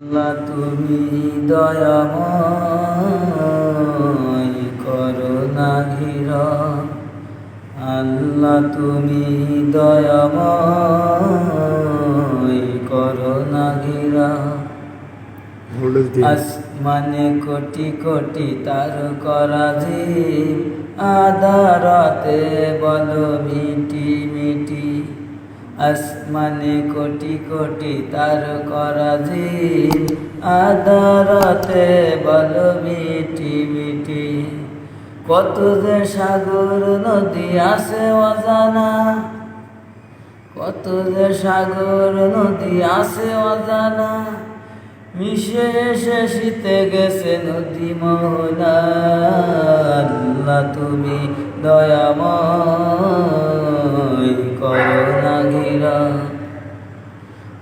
আল্লাহ তুমি দয়াময় করুণা ঘির আল্লাহ তুমি দয়াময় করুণা দিয়ে আসমানে কোটি কোটি তার করাজি আদারতে বল মিটি মিটি আসমানে কোটি কোটি তার করাজি আদারতে বল মিটি মিটি। কত যে সাগর নদী আছে অজানা। কত যে সাগর নদী আছে অজানা। মিশে এসে শীতে গেছে নদী আল্লাহ তুমি দয়াময়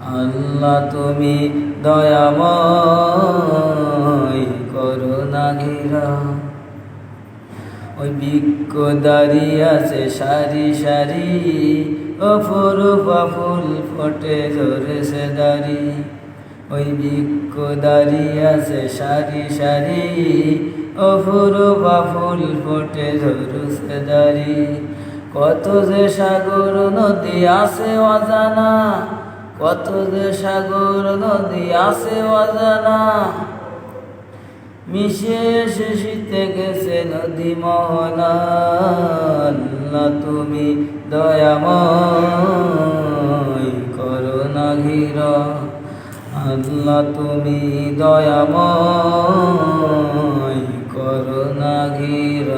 আল্লাহ, তুমি দয়াময় করোনা ঘিরা ওই বৃক্ষ দাঁড়িয়ে আছে সারি সারি অপরূপা ফুল ফোটে ধরেছে দাড়ি। ওই বৃক্ষ দাঁড়িয়ে আছে সারি সারি অপরূপা ফুল ফোটে ধরেছে দাড়ি। কত যে সাগর নদী আছে অজানা কত যে সাগর নদী আছে অজানা, মিশে শীতে গেছে নদী মোহনা। তুমি দয়াময় করোনা ঘির। আল্লাহ তুমি দয়াময় করোনা ঘির।